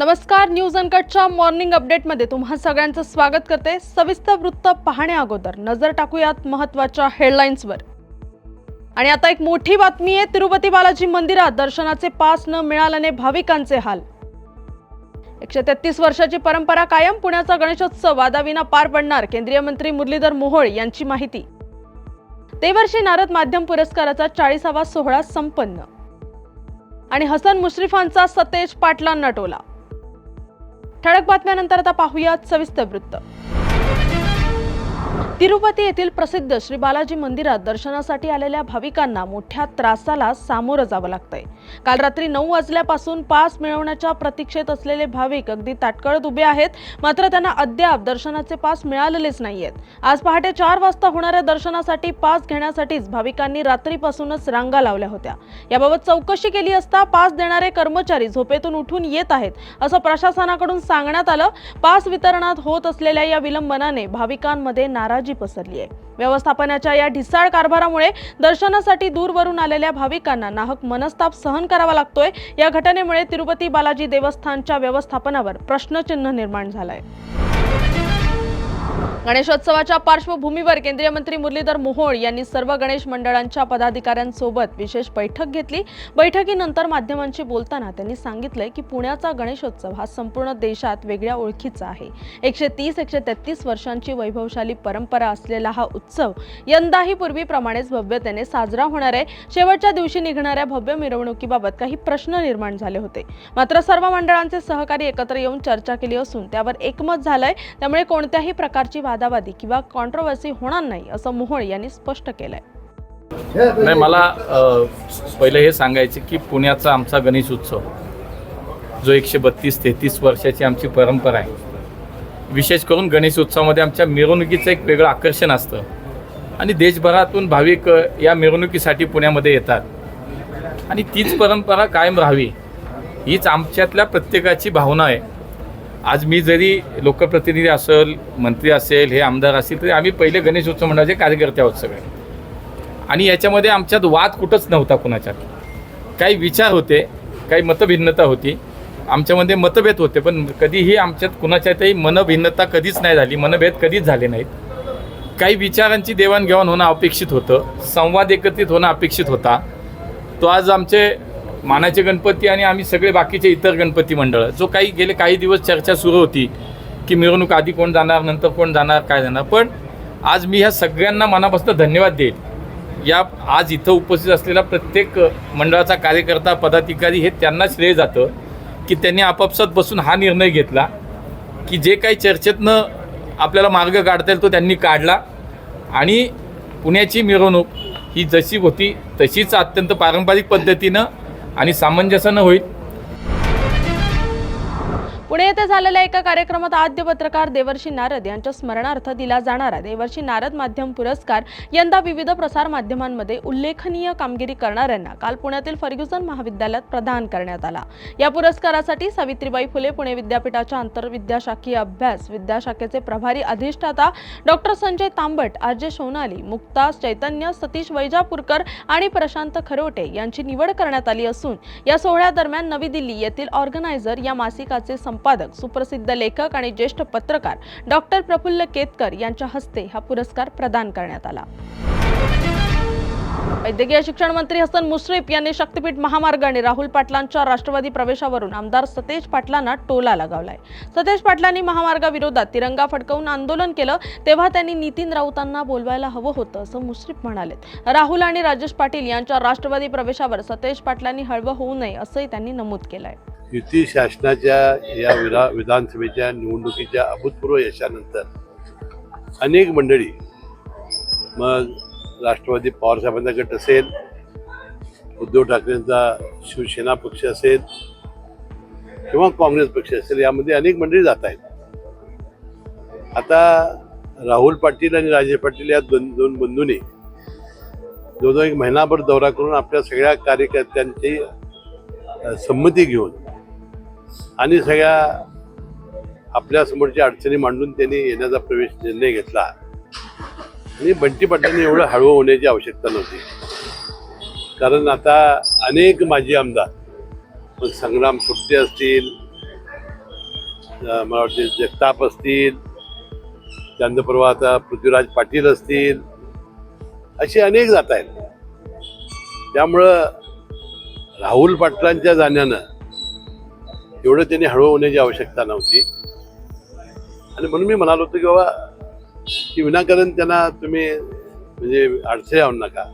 नमस्कार news अनकटच्या morning अपडेटमध्ये तुम्हा सगळ्यांचं स्वागत करते सविस्तर वृत्त पाहण्या अगोदर. नजर टाकूयात महत्त्वाच्या हेडलाईन्सवर. आणि आता एक मोठी बातमी आहे तिरुपती बालाजी मंदिरात दर्शनाचे पास न मिळाल्याने भाविकांचे हाल. एकशे तेहतीस वर्षाची परंपरा कायम पुण्याचा गणेशोत्सव वादाविना पार पडणार केंद्रीय मंत्री मुरलीधर मोहोळ यांची माहिती. ते वर्षी नारद माध्यम पुरस्काराचा चाळीसावा सोहळा संपन्न. आणि हसन मुश्रीफांचा सतेज पाटलांना टोला. ठळक बातम्यानंतर आता पाहूयात सविस्तर वृत्त. तिरुपती येथील प्रसिद्ध श्री बालाजी मंदिरात दर्शनासाठी आलेल्या भाविकांना मोठ्या त्रासाला सामोरं जावं लागतंय. काल रात्री नऊ वाजल्यापासून पास मिळवण्याच्या प्रतीक्षेत असलेले भाविक अगदी ताटकळत उभे आहेत मात्र त्यांना अद्याप दर्शनाचे पास मिळालेलेच नाहीयेत. आज पहाटे चार वाजता होणाऱ्या दर्शनासाठी पास घेण्यासाठीच भाविकांनी रात्रीपासूनच रांगा लावल्या होत्या. याबाबत चौकशी केली असता पास देणारे कर्मचारी झोपेतून उठून येत आहेत असं प्रशासनाकडून सांगण्यात आलं. पास वितरणात होत असलेल्या या विलंबनाने भाविकांमध्ये नाराजी पसरली आहे. व्यवस्थापनाच्या या ढिसाळ कारभारामुळे दर्शनासाठी दूरवरून आलेल्या भाविकांना नाहक मनस्ताप सहन करावा लागतोय. या घटनेमुळे तिरुपती बालाजी देवस्थानच्या व्यवस्थापनावर प्रश्नचिन्ह निर्माण झालंय. गणेशोत्सवाच्या पार्श्वभूमीवर केंद्रीय मंत्री मुरलीधर मोहोळ यांनी सर्व गणेश मंडळांच्या पदाधिकाऱ्यांसोबत विशेष बैठक घेतली. बैठकीनंतर माध्यमांशी बोलताना त्यांनी सांगितलंय की पुण्याचा गणेशोत्सव हा संपूर्ण देशात वेगळ्या ओळखीचा आहे. एकशे तीस एकशे तेहतीस वर्षांची वैभवशाली परंपरा असलेला हा उत्सव यंदाही पूर्वीप्रमाणेच भव्यतेने साजरा होणार आहे. शेवटच्या दिवशी निघणाऱ्या भव्य मिरवणुकीबाबत काही प्रश्न निर्माण झाले होते. मात्र सर्व मंडळांचे सहकारी एकत्र येऊन चर्चा केली असून त्यावर एकमत झालंय. त्यामुळे कोणत्याही प्रकारची वादावादी किंवा कॉन्ट्रोवर्सी होणार नाही असं मोहोळ यांनी स्पष्ट केलंय. नाही मला पहिले पहिलं हे सांगायचं की पुण्याचा आमचा गणेश उत्सव जो एकशे बत्तीस तेहतीस वर्षाची आमची परंपरा आहे. विशेष करून गणेश उत्सवामध्ये आमच्या मिरवणुकीचं एक वेगळं आकर्षण असतं. आणि देशभरातून भाविक या मिरवणुकीसाठी पुण्यामध्ये येतात. आणि तीच परंपरा कायम राहावी हीच आमच्यातल्या प्रत्येकाची भावना आहे. आज मी जरी लोकप्रतिनिधी असेल मंत्री असेल हे आमदार असतील तरी आम्ही पहिले गणेश उत्सव मंडळाचे कार्यकर्ते आहोत सगळे. आणि याच्यामध्ये आमच्यात वाद कुठंच नव्हता कुणाच्यात. काही विचार होते काही मतभिन्नता होती. आमच्यामध्ये मतभेद होते पण कधीही आमच्यात कुणाच्यातही मनभिन्नता कधीच नाही झाली मनभेद कधीच झाले नाहीत. काही विचारांची देवाणघेवाण होणं अपेक्षित होतं संवाद एकत्रित होणं अपेक्षित होता. तो आज आमचे मानाचे गणपती आणि आम्ही सगळे बाकीचे इतर गणपती मंडळ. जो काही गेले काही दिवस चर्चा सुरू होती की मिरवणूक आधी कोण जाणार नंतर कोण जाणार काय जाणार. पण आज मी ह्या सगळ्यांना मनापासून धन्यवाद देईल. या आज इथं उपस्थित असलेला प्रत्येक मंडळाचा कार्यकर्ता पदाधिकारी हे त्यांना श्रेय जातं की त्यांनी आपापसात बसून हा निर्णय घेतला की जे काही चर्चेतनं आपल्याला मार्ग काढता येईल तो त्यांनी काढला. आणि पुण्याची मिरवणूक ही जशी होती तशीच अत्यंत पारंपरिक पद्धतीनं आणि सामंजस्यानं होईल पुणे येथे झालेल्या एका कार्यक्रमात आद्य पत्रकार देवर्षी नारद यांच्या स्मरणार्थ दिला जाणारा देवर्षी नारद माध्यम पुरस्कार यंदा विविध प्रसार माध्यमांमध्ये उल्लेखनीय कामगिरी करणाऱ्यांना काल पुण्यातील फर्ग्युसन महाविद्यालयात प्रदान करण्यात आला. या पुरस्कारासाठी सावित्रीबाई फुले पुणे विद्यापीठाच्या आंतरविद्याशाखीय अभ्यास विद्याशाखेचे प्रभारी अधिष्ठाता डॉक्टर संजय तांबट आर्जे सोनाली मुक्ता चैतन्य सतीश वैजापूरकर आणि प्रशांत खरोटे यांची निवड करण्यात आली असून या सोहळ्यादरम्यान नवी दिल्ली येथील ऑर्गनायझर या मासिकाचे संपादक सुप्रसिद्ध लेखक आणि ज्येष्ठ पत्रकार डॉक्टर प्रफुल्ल केतकर यांच्या हस्ते हा पुरस्कार प्रदान करण्यात आला. वैद्यकीय शिक्षण मंत्री हसन मुश्रीफ यांनी शक्तीपीठ महामार्ग आणि राहुल पाटलांच्या राष्ट्रवादी प्रवेशावरून आमदार सतेज पाटलांना टोला लगावलाय. सतेज पाटलांनी महामार्गाविरोधात तिरंगा फडकवून आंदोलन केलं तेव्हा त्यांनी नितीन राऊतांना बोलवायला हवं होतं असं मुश्रीफ म्हणालेत. राहुल आणि राजेश पाटील यांच्या राष्ट्रवादी प्रवेशावर सतेज पाटलांनी हळवं होऊ नये असंही त्यांनी नमूद केलंय. युती शासनाच्या या विधा विधानसभेच्या निवडणुकीच्या अभूतपूर्व यशानंतर अनेक मंडळी मग राष्ट्रवादी पवारसाहेबांचा गट असेल उद्धव ठाकरेंचा शिवसेना पक्ष असेल किंवा काँग्रेस पक्ष असेल यामध्ये अनेक मंडळी जात आहेत. आता राहुल पाटील आणि राजे पाटील या दोन दोन बंधूंनी जवळजवळ एक महिनाभर दौरा करून आपल्या सगळ्या कार्यकर्त्यांची संमती घेऊन आणि सगळ्या आपल्या समोरच्या अडचणी मांडून त्यांनी येण्याचा प्रवेश निर्णय घेतला. आणि बंटी पाटलांनी एवढं हळू होण्याची आवश्यकता नव्हती. कारण आता अनेक माजी आमदार मग संग्राम सुट्टे असतील मला वाटते जगताप असतील त्यानंतर आता पृथ्वीराज पाटील असतील असे अनेक जात आहेत. त्यामुळं राहुल पाटलांच्या जाण्यानं एवढं त्यांनी हळू होण्याची आवश्यकता नव्हती. आणि म्हणून मी म्हणालो होतो की बाबा की विनाकारण त्यांना तुम्ही म्हणजे अडचणी आणू नका.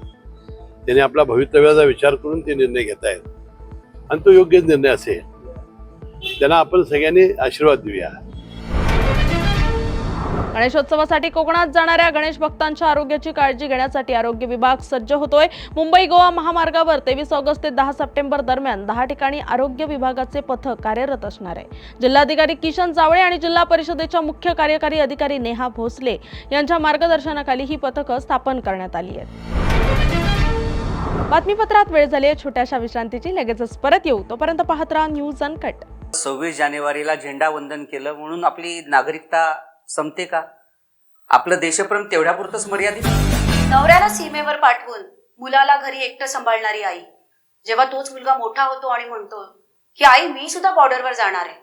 त्याने आपला भवितव्याचा विचार करून ते निर्णय घेत आहेत आणि तो योग्यच निर्णय असेल. त्यांना आपण सगळ्यांनी आशीर्वाद देऊया. गणेशोत्सवासाठी कोकणात जाणाऱ्या गणेश भक्तांच्या आरोग्याची काळजी घेण्यासाठी आरोग्य विभाग सज्ज होतोय. मुंबई गोवा महामार्गावर तेवीस ऑगस्ट ते दहा सप्टेंबर दरम्यान दहा ठिकाणी आरोग्य विभागाचे पथक कार्यरत असणार आहे. जिल्हाधिकारी किशन जावळे आणि जिल्हा परिषदेच्या मुख्य कार्यकारी अधिकारी नेहा भोसले यांच्या मार्गदर्शनाखाली ही पथकं स्थापन करण्यात आली आहेत. बातमीपत्रात वेळ झाली आहे. छोट्याशा विश्रांतीची. लगेचच परत येऊ. तोपर्यंत पाहत राहा न्यूज अनकट. सव्वीस जानेवारीला झेंडा वंदन केलं म्हणून आपली नागरिकता संपते का? आपलं देशप्रेम तेवढ्यापुरतंच मर्यादित? नवऱ्याला सीमेवर पाठवून मुलाला घरी एकटं सांभाळणारी आई. जेव्हा तोच मुलगा मोठा होतो आणि म्हणतो की आई मी सुद्धा बॉर्डरवर जाणार आहे.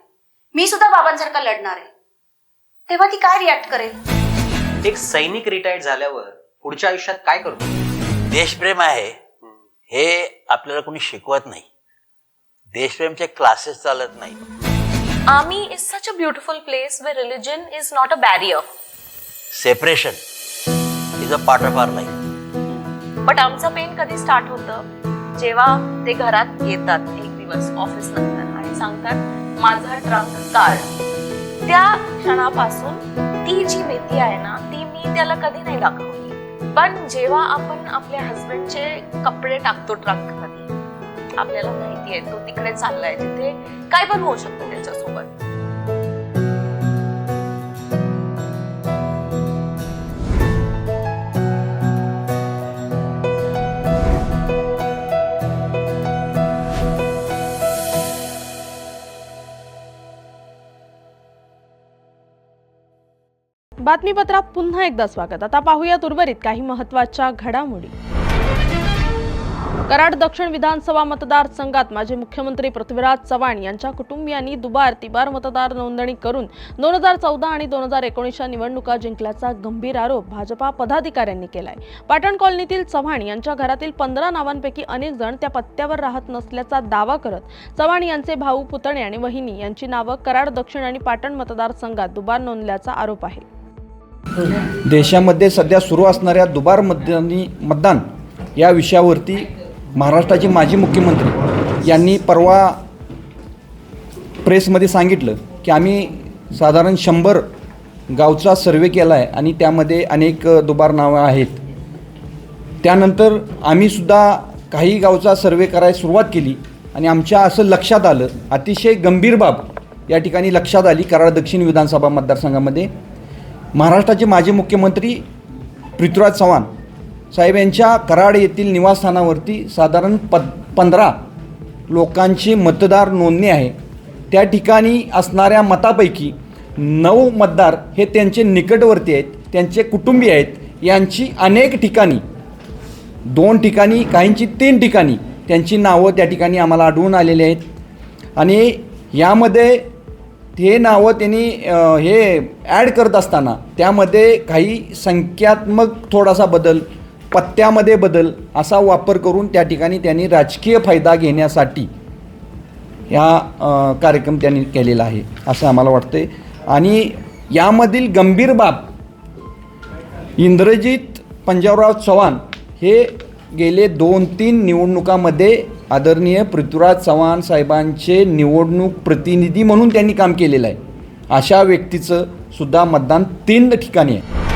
मी सुद्धा बाबांसारखा लढणार आहे. तेव्हा ती काय रिॲक्ट करेल? एक सैनिक रिटायर्ड झाल्यावर पुढच्या आयुष्यात काय करतो? देशप्रेम आहे. हे आपल्याला कोणी शिकवत नाही. देशप्रेमचे क्लासेस चालत नाही. Army is such a beautiful place where religion is not a barrier. Separation is a part of our life but आमचं पेन कधी स्टार्ट होतं? जेव्हा ते घरात येतात एक दिवस ऑफिस नंतर. आणि सांगतात माझा ट्रंक काढ त्या क्षणापासून ती जी भीती आहे ना ती मी त्याला कधी नाही दाखवली. पण जेव्हा आपण आपल्या हस्बंडचे कपडे टाकतो ट्रंकमध्ये आपल्याला माहिती आहे तो तिकडे चाललाय जिथे काय पण होऊ शकतं त्याच्यासोबत. बातमीपत्रात पुन्हा एकदा स्वागत. आता पाहूयात उर्वरित काही महत्त्वाच्या घडामोडी. कराड दक्षिण विधानसभा मतदारसंघात माजी मुख्यमंत्री पृथ्वीराज चव्हाण यांच्या कुटुंबियांनी दुबार तिबार मतदार नोंदणी करून दोन हजार चौदा आणि दोन हजार एकोणीसच्या निवडणुका जिंकल्याचा गंभीर आरोप भाजपा पदाधिकाऱ्यांनी केलाय. पाटण कॉलनीतील चव्हाण यांच्या घरातील पंधरा नावांपैकी अनेक जण त्या पत्त्यावर राहत नसल्याचा दावा करत चव्हाण यांचे भाऊ पुतणे आणि वहिनी यांची नावं कराड दक्षिण आणि पाटण मतदारसंघात दुबार नोंदल्याचा आरोप आहे. देशामध्ये सध्या सुरू असणाऱ्या दुबार मतदानी मतदान या विषयावरती महाराष्ट्राचे माजी मुख्यमंत्री यांनी परवा प्रेसमध्ये सांगितलं की आम्ही साधारण शंभर गावचा सर्वे केला आहे आणि त्यामध्ये अनेक दुबार नावं आहेत. त्यानंतर आम्हीसुद्धा काही गावचा सर्वे करायला सुरुवात केली आणि आमच्या असं लक्षात आलं अतिशय गंभीर बाब या ठिकाणी लक्षात आली कराड दक्षिण विधानसभा मतदारसंघामध्ये. महाराष्ट्राचे माजी मुख्यमंत्री पृथ्वीराज चव्हाण साहेब यांच्या कराड येथील निवासस्थानावरती साधारण प पंधरा लोकांची मतदार नोंदणी आहे. त्या ठिकाणी असणाऱ्या मतापैकी नऊ मतदार हे त्यांचे निकटवर्ती आहेत त्यांचे कुटुंबीय आहेत. यांची अनेक ठिकाणी दोन ठिकाणी काहींची तीन ठिकाणी त्यांची नावं त्या ठिकाणी आम्हाला आढळून आलेली आहेत. आणि यामध्ये हे नावं त्यांनी हे ॲड करत असताना त्यामध्ये काही संख्यात्मक थोडासा बदल पत्त्यामध्ये बदल असा वापर करून त्या ठिकाणी त्यांनी राजकीय फायदा घेण्यासाठी ह्या कार्यक्रम त्यांनी केलेला आहे असं आम्हाला वाटतं आणि यामधील गंभीर बाब इंद्रजित पंजाबराव चव्हाण हे गेले दोन तीन निवडणुकामध्ये आदरणीय पृथ्वीराज चव्हाण साहेबांचे निवडणूक प्रतिनिधी म्हणून त्यांनी काम केलेलं आहे. अशा व्यक्तीचं सुद्धा मतदान तीन ठिकाणी आहे.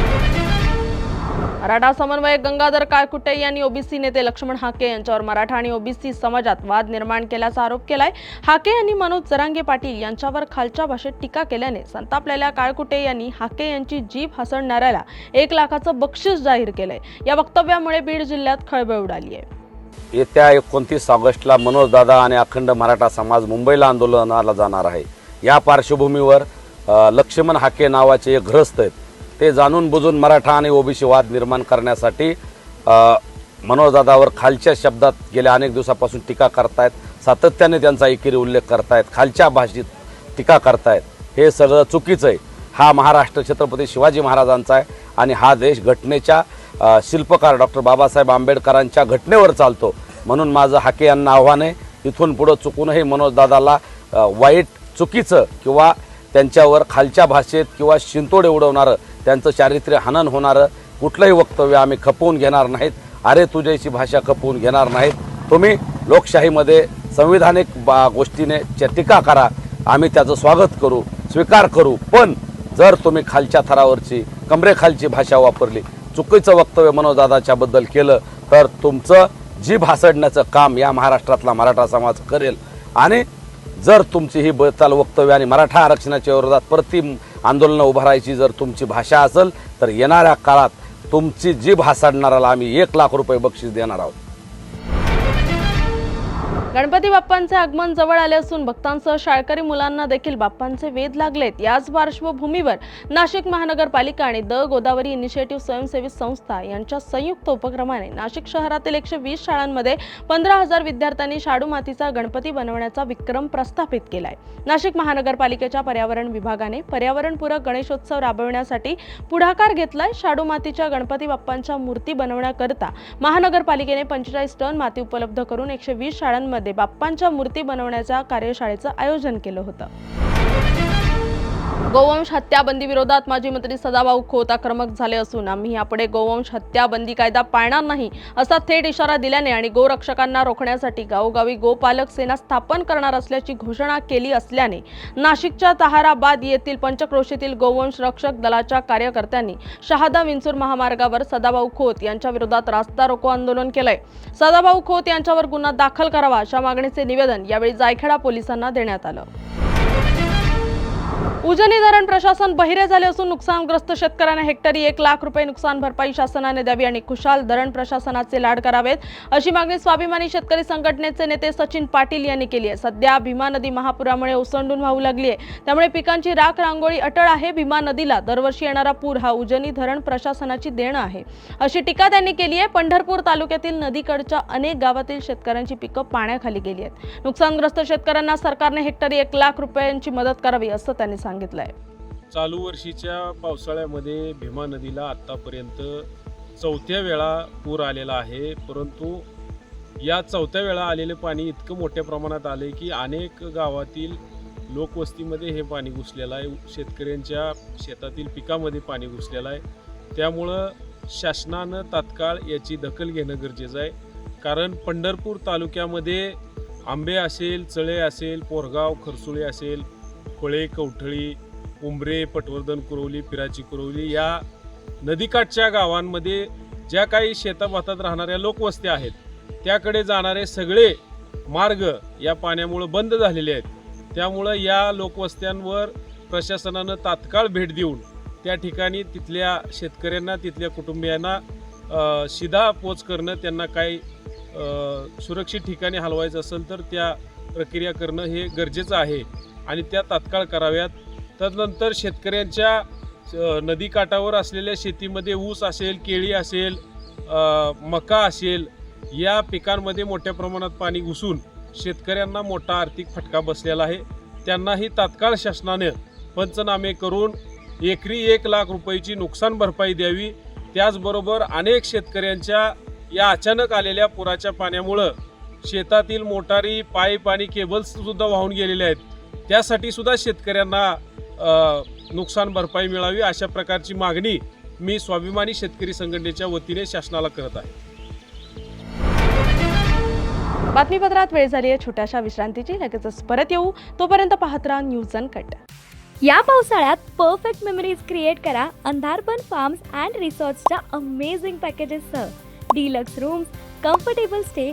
मराठा समन्वयक गंगाधर काळकुटे यांनी ओबीसी नेते लक्ष्मण हाके यांच्यावर मराठा आणि ओबीसी समाजात वाद निर्माण केल्याचा आरोप केलाय. हाके यांनी मनोज जरांगे पाटील यांच्यावर खालच्या भाषेत टीका केल्याने संतापलेल्या काळकुटे यांनी हाके यांची जीभ हसडणाऱ्याला एक लाखाचं बक्षीस जाहीर केलंय. या वक्तव्यामुळे बीड जिल्ह्यात खळबळ उडाली आहे. येत्या एकोणतीस ऑगस्टला मनोजदादा आणि अखंड मराठा समाज मुंबईला आंदोलनाला जाणार आहे. या पार्श्वभूमीवर लक्ष्मण हाके नावाचे एक ग्रस्त आहेत. ते जाणून बुजून मराठा आणि ओबीसी वाद निर्माण करण्यासाठी मनोजदादावर खालच्या शब्दात गेल्या अनेक दिवसापासून टीका करतायत. सातत्याने त्यांचा एकेरी उल्लेख करतायत. खालच्या भाषेत टीका करतायत. हे सगळं चुकीचं आहे. हा महाराष्ट्र छत्रपती शिवाजी महाराजांचा आहे आणि हा देश घटनेच्या शिल्पकार डॉक्टर बाबासाहेब आंबेडकरांच्या घटनेवर चालतो. म्हणून माझं हाके यांना आव्हान आहे इथून पुढं चुकूनही मनोजदादाला वाईट चुकीचं किंवा त्यांच्यावर खालच्या भाषेत किंवा शिंतोडे उडवणारं त्यांचं चारित्र्य हनन होणारं कुठलंही वक्तव्य आम्ही खपवून घेणार नाहीत. अरे तुझ्याची भाषा खपवून घेणार नाहीत. तुम्ही लोकशाहीमध्ये संविधानिक बा गोष्टीने च्या टीका करा. आम्ही त्याचं स्वागत करू स्वीकार करू. पण जर तुम्ही खालच्या थरावरची कमरेखालची भाषा वापरली चुकीचं वक्तव्य मनोजदादाच्याबद्दल केलं तर तुमचं जी भासडण्याचं काम या महाराष्ट्रातला मराठा समाज करेल. आणि जर तुमची ही बचाल वक्तव्य आणि मराठा आरक्षणाच्या विरोधात प्रतिम आंदोलनं उभारायची जर तुमची भाषा असेल तर येणाऱ्या काळात तुमची जीभ हासाडणाऱ्याला आम्ही एक लाख रुपये बक्षीस देणार आहोत. गणपती बाप्पांचे आगमन जवळ आले असून भक्तांसह शाळकरी मुलांना देखील बाप्पांचे वेध लागलेत. याच पार्श्वभूमीवर नाशिक महानगरपालिका आणि द गोदावरी इनिशिएटिव्ह स्वयंसेवी संस्था यांच्या संयुक्त उपक्रमाने नाशिक शहरातील एकशे वीस शाळांमध्ये पंधरा हजार विद्यार्थ्यांनी शाडू मातीचा गणपती बनवण्याचा विक्रम प्रस्थापित केलाय. नाशिक महानगरपालिकेच्या पर्यावरण विभागाने पर्यावरणपूरक गणेशोत्सव राबविण्यासाठी पुढाकार घेतलाय. शाडू मातीच्या गणपती बाप्पांच्या मूर्ती बनवण्याकरता महानगरपालिकेने पंचेचाळीस टन माती उपलब्ध करून एकशे वीस शाळांमध्ये बाप्पांच्या मूर्ती बनवण्याच्या कार्यशाळेचं आयोजन केलं होतं. गोवंश हत्याबंदी विरोधात माजी मंत्री सदाभाऊ खोत आक्रमक झाले असून आम्ही यापुढे गोवंश हत्याबंदी कायदा पाळणार नाही असा थेट इशारा दिल्याने आणि गोरक्षकांना रोखण्यासाठी गावोगावी गोपालक सेना स्थापन करणार असल्याची घोषणा केली असल्याने नाशिकच्या तहाराबाद येथील पंचक्रोशीतील गोवंश रक्षक दलाच्या कार्यकर्त्यांनी शहादा विंचूर महामार्गावर सदाभाऊ खोत यांच्या विरोधात रास्ता रोको आंदोलन केलंय. सदाभाऊ खोत यांच्यावर गुन्हा दाखल करावा अशा मागणीचे निवेदन यावेळी जायखेडा पोलिसांना देण्यात आलं. उजनी धरण प्रशासन बहिरे झाले असून नुकसानग्रस्त शेतकऱ्यांना हेक्टरी एक लाख रुपये नुकसान भरपाई शासनाने द्यावी आणि खुशाल धरण प्रशासनाचे लाड करावेत. अशी मागणी स्वाभिमानी शेतकरी संघटनेचे नेते सचिन पाटील यांनी केली आहे. सध्या भीमा नदी महापुरामुळे ओसंडून वाहू लागली आहे. त्यामुळे पिकांची राख रांगोळी अटळ आहे. भीमा नदीला दरवर्षी येणारा पूर हा उजनी धरण प्रशासनाची देणं आहे. अशी टीका त्यांनी केली आहे. पंढरपूर तालुक्यातील नदीकडच्या अनेक गावातील शेतकऱ्यांची पिकं पाण्याखाली गेली आहेत. नुकसानग्रस्त शेतकऱ्यांना सरकारने हेक्टरी एक लाख रुपयांची मदत करावी असं त्यांनी सांगितलंय. चालू वर्षीच्या पावसाळ्यामध्ये भीमा नदीला आत्तापर्यंत चौथ्या वेळा पूर आलेला आहे. परंतु या चौथ्या वेळा आलेले पाणी इतकं मोठ्या प्रमाणात आले की अनेक गावातील लोकवस्तीमध्ये हे पाणी घुसलेलं आहे. शेतकऱ्यांच्या शेतातील पिकामध्ये पाणी घुसलेलं आहे. त्यामुळं शासनानं तात्काळ याची दखल घेणं गरजेचं आहे. कारण पंढरपूर तालुक्यामध्ये आंबे असेल चळे असेल पोरगाव खरसुळे असेल फळे कवठळी उंबरे पटवर्धन कुरवली पिराची कुरवली या नदीकाठच्या गावांमध्ये ज्या काही शेताभातात राहणाऱ्या लोकवस्त्या आहेत त्याकडे जाणारे सगळे मार्ग या पाण्यामुळं बंद झालेले आहेत. त्यामुळं या लोकवस्त्यांवर प्रशासनानं तात्काळ भेट देऊन त्या ठिकाणी तिथल्या शेतकऱ्यांना तिथल्या कुटुंबियांना शिधा पोच करणं त्यांना काही सुरक्षित ठिकाणी हलवायचं असेल तर त्या प्रक्रिया करणं हे गरजेचं आहे. आणि त्या तात्काळ कराव्यात. तदनंतर शेतकऱ्यांच्या नदीकाठावर असलेल्या शेतीमध्ये ऊस असेल केळी असेल मका असेल या पिकांमध्ये मोठ्या प्रमाणात पाणी घुसून शेतकऱ्यांना मोठा आर्थिक फटका बसलेला आहे. त्यांनाही तात्काळ शासनाने पंचनामे करून एकरी एक लाख रुपयाची नुकसान भरपाई द्यावी. त्याचबरोबर अनेक शेतकऱ्यांच्या या अचानक आलेल्या पुराच्या पाण्यामुळं शेतातील मोटारी पाईप आणि केबल्ससुद्धा वाहून गेलेले आहेत. त्यासाठी सुद्धा शेतकऱ्यांना नुकसान भरपाई मिळावी अशा प्रकारची मागणी मी स्वाभिमानी शेतकरी संघटनेच्या वतीने शासनाला करत आहे. बातमीपत्रात वेळ झाली आहे छोट्याशा विश्रांतीची. लगेचच परत येऊ. तोपर्यंत पाहत राहा न्यूज अनकट या पावसाळ्यात परफेक्ट मेमरीज क्रिएट करा अंधारबन फार्म्स अँड रिसॉर्ट्सच्या amazing पॅकेजेससह deluxe rooms comfortable stay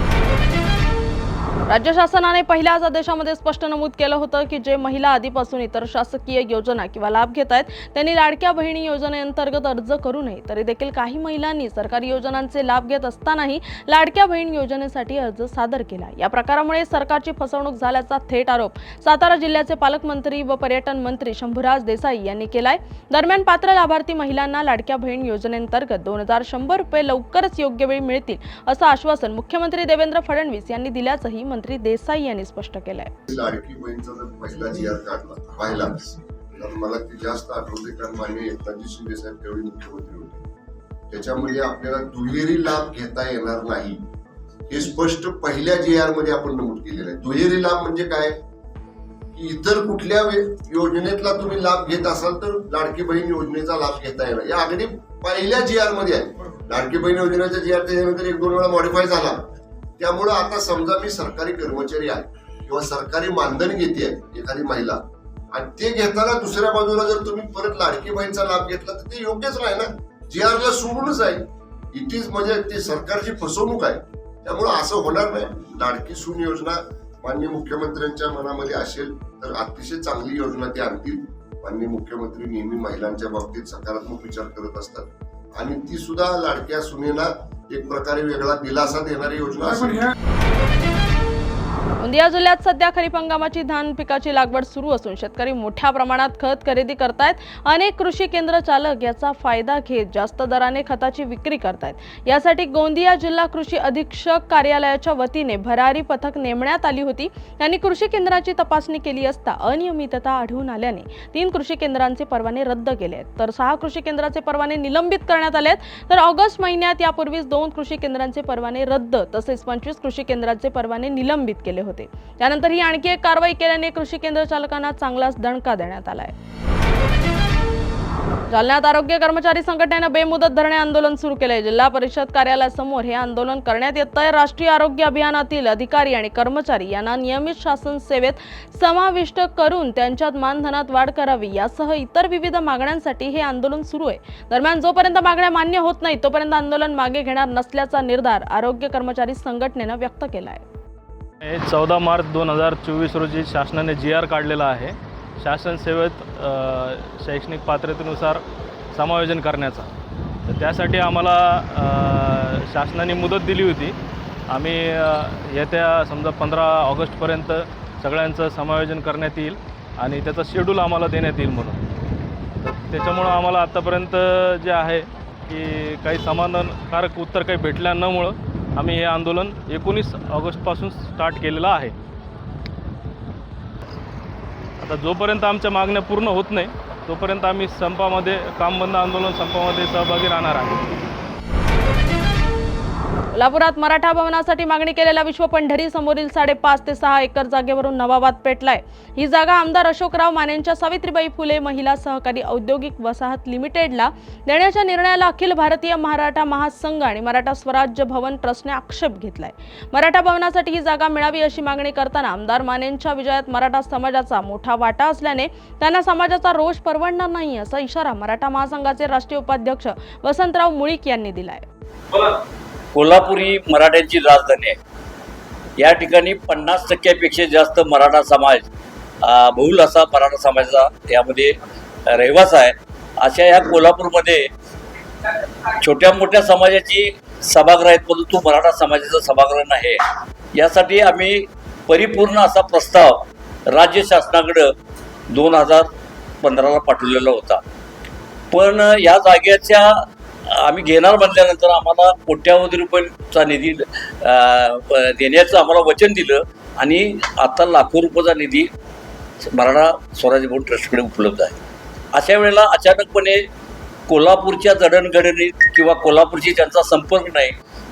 राज्य शासनाने पहिल्याच आदेशामध्ये स्पष्ट नमूद केलं होतं की जे महिला आधीपासून इतर शासकीय योजना किंवा लाभ घेत आहेत त्यांनी लाडक्या बहिणी योजनेअंतर्गत अर्ज करू नये. तरी देखील काही महिलांनी सरकारी योजनांचे लाभ घेत असतानाही लाडक्या बहीण योजनेसाठी अर्ज सादर केला. या प्रकारामुळे सरकारची फसवणूक झाल्याचा थेट आरोप सातारा जिल्ह्याचे पालकमंत्री व पर्यटन मंत्री शंभूराज देसाई यांनी केलाय. दरम्यान पात्र लाभार्थी महिलांना लाडक्या बहीण योजनेअंतर्गत दोन हजार शंभर रुपये लवकरच योग्य वेळी मिळतील असं आश्वासन मुख्यमंत्री देवेंद्र फडणवीस यांनी दिल्याचंही मंत्री देसाई यांनी स्पष्ट केलंय. लाडकी जर पहिला जी आर काढला पाहिला तर मला ते जास्त आठवते कारण माननीय एकनाथजी शिंदे साहेब त्यावेळी मुख्यमंत्री होते. आपल्याला दुहेरी लाभ घेता येणार नाही. हे स्पष्ट पहिल्या जी आरमध्ये आपण नमूद केलेलं आहे. दुहेरी लाभ म्हणजे काय? की इतर कुठल्या योजनेतला तुम्ही लाभ घेत असाल तर लाडकी बहीण योजनेचा लाभ घेता येणार. या अगदी पहिल्या जी आरमध्ये आहे. लाडकी बहीण योजनेचा जी आर त्याच्यानंतर एक दोन वेळा मॉडिफाय झाला. त्यामुळं आता समजा मी सरकारी कर्मचारी आहे किंवा सरकारी मानधन घेते आहे एखादी महिला आणि ते घेताना दुसऱ्या बाजूला जर तुम्ही परत लाडकी बहीणचा लाभ घेतला तर ते योग्यच नाही ना? जी आरला सोडूनच आहे. इट इज म्हणजे ते सरकारची फसवणूक आहे. त्यामुळं असं होणार नाही. लाडकी सून योजना माननीय मुख्यमंत्र्यांच्या मनामध्ये असेल तर अतिशय चांगली योजना ते आणतील. माननीय मुख्यमंत्री नेहमी महिलांच्या बाबतीत सकारात्मक विचार करत असतात. आणि ती सुद्धा लाडक्या सुनेला एक प्रकारे वेगळा दिलासा देणारी योजना असेल. गोंदिया जिल्ह्यात सध्या खरीप हंगामाची धान पिकाची लागवड सुरू असून शेतकरी मोठ्या प्रमाणात खत खरेदी करतायत. अनेक कृषी केंद्र चालक याचा फायदा घेत जास्त दराने खताची विक्री करतायत. यासाठी गोंदिया जिल्हा कृषी अधीक्षक कार्यालयाच्या वतीने भरारी पथक नेमण्यात आली होती. त्यांनी कृषी केंद्राची तपासणी केली असता अनियमितता आढळून आल्याने तीन कृषी केंद्रांचे परवाने रद्द केले आहेत. तर सहा कृषी केंद्राचे परवाने निलंबित करण्यात आले आहेत. तर ऑगस्ट महिन्यात यापूर्वीच दोन कृषी केंद्रांचे परवाने रद्द तसेच पंचवीस कृषी केंद्राचे परवाने निलंबित केले होते. त्यानंतर ही आणखी एक कारवाई केल्याने कृषी केंद्र चालकांना चांगलाच दणका देण्यात आलाय. जालन्यात आरोग्य कर्मचारी संघटनेनं बेमुदत धरणे आंदोलन सुरू केले जिल्हा परिषद कार्यालयासमोर हे आंदोलन करण्यात येत आहे राष्ट्रीय आरोग्य अभियानातील अधिकारी आणि कर्मचारी यांना नियमित शासन सेवेत समाविष्ट करून त्यांच्यात मानधनात वाढ करावी यासह इतर विविध मागण्यांसाठी हे आंदोलन सुरू आहे. दरम्यान जोपर्यंत मागण्या मान्य होत नाही तोपर्यंत आंदोलन मागे घेणार नसल्याचा निर्धार आरोग्य कर्मचारी संघटनेनं व्यक्त केला आहे चौदा मार्च दोन हजार चोवीस रोजी शासनाने जी आर काढलेला आहे. शासन सेवेत शैक्षणिक पात्रतेनुसार समायोजन करण्याचा. तर त्यासाठी आम्हाला शासनाने मुदत दिली होती. आम्ही येत्या समजा पंधरा ऑगस्टपर्यंत सगळ्यांचं समायोजन करण्यात येईल आणि त्याचा शेड्यूल आम्हाला देण्यात येईल म्हणून. तर त्याच्यामुळं आम्हाला आत्तापर्यंत जे आहे की काही समाधानकारक उत्तर काही भेटल्या नमुळं आम्ही हे आंदोलन एकोणीस ऑगस्टपासून स्टार्ट केलेलं आहे. आता जोपर्यंत आमच्या मागण्या पूर्ण होत नाही तोपर्यंत आम्ही संपामध्ये काम बंद आंदोलन संपामध्ये सहभागी राहणार आहे कोल्हापुरात मराठा भवनासाठी मागणी केलेला विश्व पंढरी समोरील साडेपाच ते सहा एकर जागेवरून नवाबाद पेटलाय. ही जागा आमदार अशोकराव मानेंच्या सावित्रीबाई फुले महिला सहकारी औद्योगिक वसाहत लिमिटेडला देण्याच्या निर्णयाला अखिल भारतीय मराठा महासंघ आणि मराठा स्वराज्य भवन ट्रस्टने आक्षेप घेतलाय. मराठा भवनासाठी ही जागा मिळावी अशी मागणी करताना आमदार मानेंच्या विजयात मराठा समाजाचा मोठा वाटा असल्याने त्यांना समाजाचा रोष परवडणार नाही असा इशारा मराठा महासंघाचे राष्ट्रीय उपाध्यक्ष वसंतराव मुळीक यांनी दिलाय. कोल्हापूर ही मराठ्यांची राजधानी आहे. या ठिकाणी पन्नास टक्क्यापेक्षा जास्त मराठा समाज बहुल असा मराठा समाजाचा यामध्ये रहिवास आहे. अशा ह्या कोल्हापूरमध्ये छोट्या मोठ्या समाजाची सभागृह आहेत परंतु मराठा समाजाचा सभागृह नाही. यासाठी आम्ही परिपूर्ण असा प्रस्ताव राज्य शासनाकडं दोन हजार पंधराला पाठवलेला होता. पण या जागेच्या आम्ही घेणार म्हटल्यानंतर आम्हाला कोट्यावधी रुपयांचा निधी देण्याचं आम्हाला वचन दिलं आणि आता लाखो रुपयाचा निधी मराठा स्वराज्य भवन ट्रस्टकडे उपलब्ध आहे. अशा वेळेला अचानकपणे कोल्हापूरच्या जडणघडणीत किंवा कोल्हापूरशी त्यांचा संपर्क नाही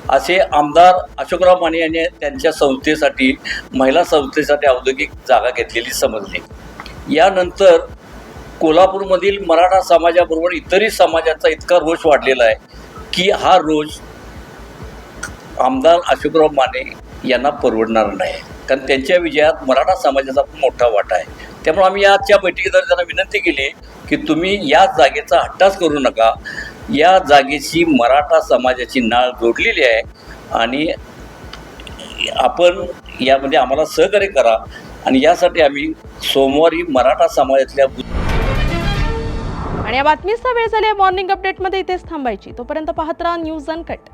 असे आमदार अशोकराव माने यांनी त्यांच्या संस्थेसाठी महिला संस्थेसाठी औद्योगिक जागा घेतलेली समजली यानंतर कोल्हापूरमधील मराठा समाजाबरोबर इतरही समाजाचा इतका रोष वाढलेला आहे की हा रोष आमदार अशोकराव माने यांना परवडणार नाही. कारण त्यांच्या विजयात मराठा समाजाचा पण मोठा वाटा आहे. त्यामुळे आम्ही आजच्या बैठकीत त्यांना विनंती केली की तुम्ही या जागेचा हट्टाच करू नका. या जागेची मराठा समाजाची नाळ जोडलेली आहे आणि आपण यामध्ये आम्हाला सहकार्य करा. आणि यासाठी आम्ही सोमवारी मराठा समाजातल्या आणि या बातमीचा वेळ झाली मॉर्निंग अपडेटमध्ये इथेच थांबायची. तोपर्यंत पाहत राहा न्यूज अनकट